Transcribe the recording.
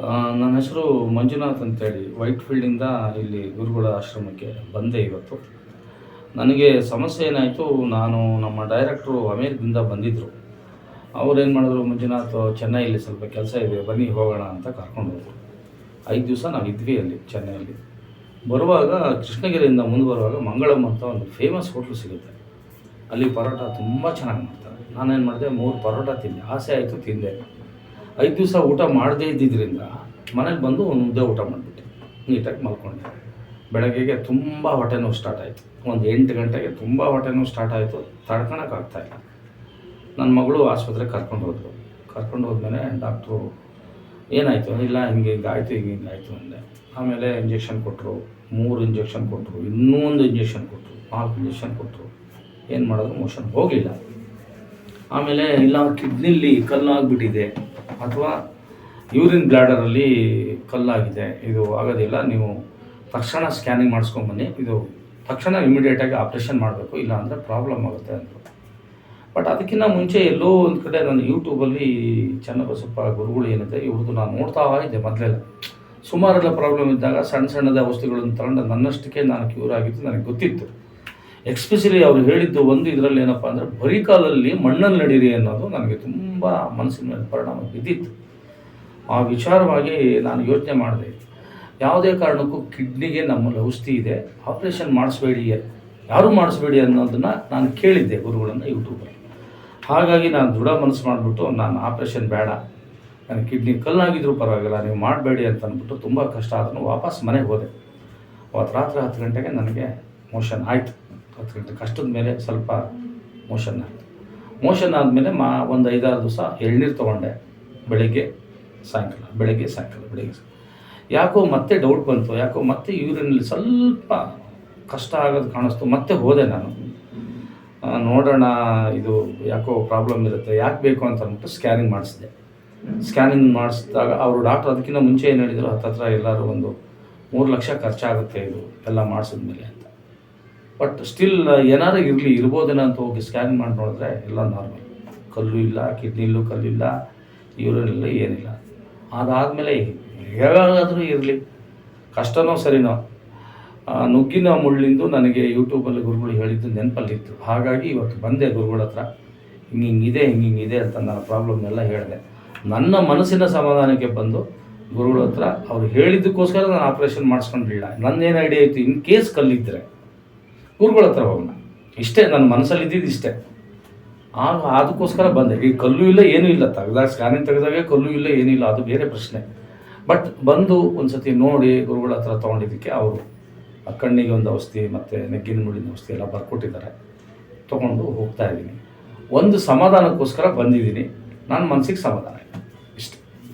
ನನ್ನ ಹೆಸರು ಮಂಜುನಾಥ್ ಅಂತೇಳಿ. ವೈಟ್ ಫೀಲ್ಡಿಂದ ಇಲ್ಲಿ ಗುರುಗಳ ಆಶ್ರಮಕ್ಕೆ ಬಂದೆ ಇವತ್ತು. ನನಗೆ ಸಮಸ್ಯೆ ಏನಾಯಿತು, ನಾನು ನಮ್ಮ ಡೈರೆಕ್ಟ್ರು ಅಮೇರಿಕದಿಂದ ಬಂದಿದ್ದರು ಅವ್ರೇನು ಮಾಡಿದ್ರು, ಮಂಜುನಾಥ್, ಚೆನ್ನೈಯಲ್ಲಿ ಸ್ವಲ್ಪ ಕೆಲಸ ಇದೆ, ಬನ್ನಿ ಹೋಗೋಣ ಅಂತ ಕರ್ಕೊಂಡು ಹೋದರು. ಐದು ದಿವಸ ನಾವು ಇದ್ವಿ ಅಲ್ಲಿ ಚೆನ್ನೈಯಲ್ಲಿ. ಬರುವಾಗ ಕೃಷ್ಣಗಿರಿಯಿಂದ ಮುಂದೆ ಬರುವಾಗ ಮಂಗಳಂ ಅಂತ ಒಂದು ಫೇಮಸ್ ಹೋಟ್ಲು ಸಿಗುತ್ತೆ. ಅಲ್ಲಿ ಪರೋಟ ತುಂಬ ಚೆನ್ನಾಗಿ ಮಾಡ್ತಾರೆ. ನಾನೇನು ಮಾಡಿದೆ, ಮೂರು ಪರೋಟ ತಿಂದೆ. ಆಸೆ ಆಯಿತು ತಿಂದೆ. ಐದು ದಿವಸ ಊಟ ಮಾಡದೇ ಇದ್ದಿದ್ದರಿಂದ ಮನೇಲಿ ಬಂದು ಒಂದು ಊಟ ಮಾಡಿಬಿಟ್ಟೆ. ನೀಟಾಗಿ ಮಲ್ಕೊಂಡೆ. ಬೆಳಗ್ಗೆಗೆ ತುಂಬ ಹೊಟ್ಟೆ ನೋವು ಸ್ಟಾರ್ಟ್ ಆಯಿತು. ಒಂದು ಎಂಟು ಗಂಟೆಗೆ ತುಂಬ ಹೊಟ್ಟೆ ನೋವು ಸ್ಟಾರ್ಟ್ ಆಯಿತು. ತಡ್ಕೊಳಕ್ಕಾಗ್ತಾಯಿಲ್ಲ ನನ್ನ ಮಗಳು ಆಸ್ಪತ್ರೆಗೆ ಕರ್ಕೊಂಡು ಹೋದ್ರು. ಕರ್ಕೊಂಡು ಹೋದ್ಮೇಲೆ ಡಾಕ್ಟ್ರು ಏನಾಯಿತು? ಇಲ್ಲ, ಹಿಂಗೆ ಹಿಂಗೆ ಆಯಿತು, ಹಿಂಗೆ ಹಿಂಗೆ ಆಯಿತು ಅಂದೆ. ಆಮೇಲೆ ಇಂಜೆಕ್ಷನ್ ಕೊಟ್ಟರು ಮೂರು ಇಂಜೆಕ್ಷನ್ ಕೊಟ್ಟರು ಇನ್ನೊಂದು ಇಂಜೆಕ್ಷನ್ ಕೊಟ್ಟರು ನಾಲ್ಕು ಇಂಜೆಕ್ಷನ್ ಕೊಟ್ಟರು ಏನು ಮಾಡೋದು? ಮೋಷನ್ ಹೋಗಲಿಲ್ಲ. ಆಮೇಲೆ ಇಲ್ಲ ಕಿಡ್ನಿಲಿ ಕಲ್ಲಾಗ್ಬಿಟ್ಟಿದೆ ಅಥವಾ ಯೂರಿನ್ ಬ್ಲ್ಯಾಡರಲ್ಲಿ ಕಲ್ಲಾಗಿದೆ, ಇದು ಆಗೋದಿಲ್ಲ, ನೀವು ತಕ್ಷಣ ಸ್ಕ್ಯಾನಿಂಗ್ ಮಾಡಿಸ್ಕೊಂಬನ್ನಿ ಇದು ತಕ್ಷಣ ಇಮಿಡಿಯೇಟಾಗಿ ಆಪ್ರೇಷನ್ ಮಾಡಬೇಕು, ಇಲ್ಲ ಅಂದರೆ ಪ್ರಾಬ್ಲಮ್ ಆಗುತ್ತೆ ಅಂದರು ಬಟ್ ಅದಕ್ಕಿಂತ ಮುಂಚೆ ಎಲ್ಲೋ ಒಂದು ಕಡೆ ನಾನು ಯೂಟ್ಯೂಬಲ್ಲಿ ಚೆನ್ನಬಸಪ್ಪ ಗುರುಗಳು ಏನಿದೆ ಇವ್ರದ್ದು ನಾನು ನೋಡ್ತಾ ಇದ್ದೆ ಮೊದಲೆಲ್ಲ. ಸುಮಾರೆಲ್ಲ ಪ್ರಾಬ್ಲಮ್ ಇದ್ದಾಗ ಸಣ್ಣ ಸಣ್ಣದ ಔಷಧಿಗಳನ್ನು ತಗೊಂಡು ನನ್ನಷ್ಟಕ್ಕೆ ನಾನು ಕ್ಯೂರ್ ಆಗಿದ್ದು ನನಗೆ ಗೊತ್ತಿತ್ತು. ಎಕ್ಸ್ಪೆಷಲಿ ಅವ್ರು ಹೇಳಿದ್ದು ಒಂದು ಇದರಲ್ಲಿ ಏನಪ್ಪ ಅಂದರೆ, ಬರೀ ಕಾಲಲ್ಲಿ ಮಣ್ಣಲ್ಲಿ ನಡೀರಿ ಅನ್ನೋದು ನನಗೆ ತುಂಬ ಮನಸ್ಸಿನ ಮೇಲೆ ಪರಿಣಾಮ ಬಿದ್ದಿತ್ತು. ಆ ವಿಚಾರವಾಗಿ ನಾನು ಯೋಚನೆ ಮಾಡಿದೆ, ಯಾವುದೇ ಕಾರಣಕ್ಕೂ ಕಿಡ್ನಿಗೆ ನಮ್ಮಲ್ಲಿ ಔಷಧಿ ಇದೆ ಆಪ್ರೇಷನ್ ಮಾಡಿಸ್ಬೇಡಿ ಯಾರೂ ಮಾಡಿಸ್ಬೇಡಿ ಅನ್ನೋದನ್ನು ನಾನು ಕೇಳಿದ್ದೆ ಗುರುಗಳನ್ನು ಯೂಟ್ಯೂಬಲ್ಲಿ. ಹಾಗಾಗಿ ನಾನು ದೃಢ ಮನಸ್ಸು ಮಾಡಿಬಿಟ್ಟು, ನಾನು ಆಪ್ರೇಷನ್ ಬೇಡ, ನನ್ನ ಕಿಡ್ನಿ ಕಲ್ಲಾಗಿದ್ದರೂ ಪರವಾಗಿಲ್ಲ, ನೀವು ಮಾಡಬೇಡಿ ಅಂತ ಅಂದ್ಬಿಟ್ಟು ತುಂಬ ಕಷ್ಟ ಆದ್ರೂ ವಾಪಸ್ ಮನೆಗೆ ಹೋದೆ. ಅವತ್ತು ರಾತ್ರಿ ಹತ್ತು ಗಂಟೆಗೆ ನನಗೆ ಮೋಷನ್ ಆಯಿತು. ಹತ್ತು ಕಷ್ಟದ ಮೇಲೆ ಸ್ವಲ್ಪ ಮೋಷನ್ ಆಯಿತು. ಮೋಷನ್ ಆದಮೇಲೆ ಮಾ ಒಂದು ಐದಾರು ದಿವಸ ಎಳ್ನೀರು ತೊಗೊಂಡೆ. ಬೆಳಗ್ಗೆ ಸಾಯಂಕಾಲ ಬೆಳಗ್ಗೆ ಸಾಯಂಕಾಲ, ಬೆಳಗ್ಗೆ ಯಾಕೋ ಮತ್ತೆ ಡೌಟ್ ಬಂತು, ಯಾಕೋ ಮತ್ತೆ ಯೂರಿನಲ್ಲಿ ಸ್ವಲ್ಪ ಕಷ್ಟ ಆಗೋದು ಕಾಣಿಸ್ತು, ಮತ್ತೆ ಹೋದೆ ನಾನು. ನೋಡೋಣ, ಇದು ಯಾಕೋ ಪ್ರಾಬ್ಲಮ್ ಇರುತ್ತೆ, ಯಾಕೆ ಬೇಕು ಅಂತ ಅಂದ್ಬಿಟ್ಟು ಸ್ಕ್ಯಾನಿಂಗ್ ಮಾಡಿಸಿದೆ. ಸ್ಕ್ಯಾನಿಂಗ್ ಮಾಡಿಸಿದಾಗ ಅವರು ಡಾಕ್ಟ್ರ್ ಅದಕ್ಕಿಂತ ಮುಂಚೆ ಏನು ಹೇಳಿದರು, ಹತ್ತತ್ರ ಎಲ್ಲರೂ ಒಂದು ಮೂರು ಲಕ್ಷ ಖರ್ಚಾಗುತ್ತೆ ಇದು, ಎಲ್ಲ ಮಾಡಿಸಿದ್ಮೇಲೆ ಅಂತ. ಬಟ್ ಸ್ಟಿಲ್ ಏನಾರು ಇರಲಿ, ಇರ್ಬೋದೇನೋ ಅಂತ ಹೋಗಿ ಸ್ಕ್ಯಾನ್ ಮಾಡಿ ನೋಡಿದ್ರೆ ಎಲ್ಲ ನಾರ್ಮಲ್ ಕಲ್ಲು ಇಲ್ಲ ಕಿಡ್ನಿಲ್ಲೂ ಕಲ್ಲಿಲ್ಲ ಯೂರಿನ್ ಇಲ್ಲ ಏನಿಲ್ಲ. ಅದಾದಮೇಲೆ ಹೇಗಾದರೂ ಇರಲಿ. ಕಷ್ಟನೋ ಸರಿನೋ ನುಗ್ಗಿನ ಮುಳ್ಳಿಂದು ನನಗೆ ಯೂಟ್ಯೂಬಲ್ಲಿ ಗುರುಗಳು ಹೇಳಿದ್ದು ನೆನಪಲ್ಲಿತ್ತು. ಹಾಗಾಗಿ ಇವತ್ತು ಬಂದೆ ಗುರುಗಳ ಹತ್ರ. ಹಿಂಗೆ ಹಿಂಗಿದೆ ಹಿಂಗೆ ಹಿಂಗಿದೆ ಅಂತ ನನ್ನ ಪ್ರಾಬ್ಲಮ್ ಎಲ್ಲ ಹೇಳಿದೆ. ನನ್ನ ಮನಸ್ಸಿನ ಸಮಾಧಾನಕ್ಕೆ ಬಂದು ಗುರುಗಳ ಹತ್ರ ಅವ್ರು ಹೇಳಿದ್ದಕ್ಕೋಸ್ಕರ ನಾನು ಆಪ್ರೇಷನ್ ಮಾಡಿಸ್ಕೊಂಡಿಲ್ಲ. ನನ್ನೇನು ಐಡಿಯಾ ಇತ್ತು? ಇನ್ ಕೇಸ್ ಕಲ್ಲಿದ್ದರೆ ಗುರುಗಳ ಹತ್ರ ಹೋಗೋಣ. ಇಷ್ಟೇ, ನನ್ನ ಮನಸ್ಸಲ್ಲಿ ಇದ್ದಿದ್ದು ಇಷ್ಟೇ. ಆಗ ಅದಕ್ಕೋಸ್ಕರ ಬಂದೆ. ಈ ಕಲ್ಲು ಇಲ್ಲ, ಏನೂ ಇಲ್ಲ. ತೆಗೆದಾಗ, ಸ್ಕ್ಯಾನಿಂಗ್ ತೆಗೆದಾಗ ಕಲ್ಲು ಇಲ್ಲ ಏನಿಲ್ಲ ಅದು ಬೇರೆ ಪ್ರಶ್ನೆ. ಬಟ್ ಬಂದು ಒಂದು ಸತಿ ನೋಡಿ ಗುರುಗಳ ಹತ್ರ ತೊಗೊಂಡಿದ್ದಕ್ಕೆ ಅವರು. ಕಣ್ಣಿಗೆ ಒಂದು ಔಷಧಿ, ಮತ್ತು ನೆಗ್ಗಿನ ಮುಳ್ಳಿನ ಔಷಧಿ ಎಲ್ಲ ಬರ್ಕೊಟ್ಟಿದ್ದಾರೆ. ತೊಗೊಂಡು ಹೋಗ್ತಾ ಇದ್ದೀನಿ. ಒಂದು ಸಮಾಧಾನಕ್ಕೋಸ್ಕರ ಬಂದಿದ್ದೀನಿ. ನನ್ನ ಮನಸ್ಸಿಗೆ ಸಮಾಧಾನ ಇದೆ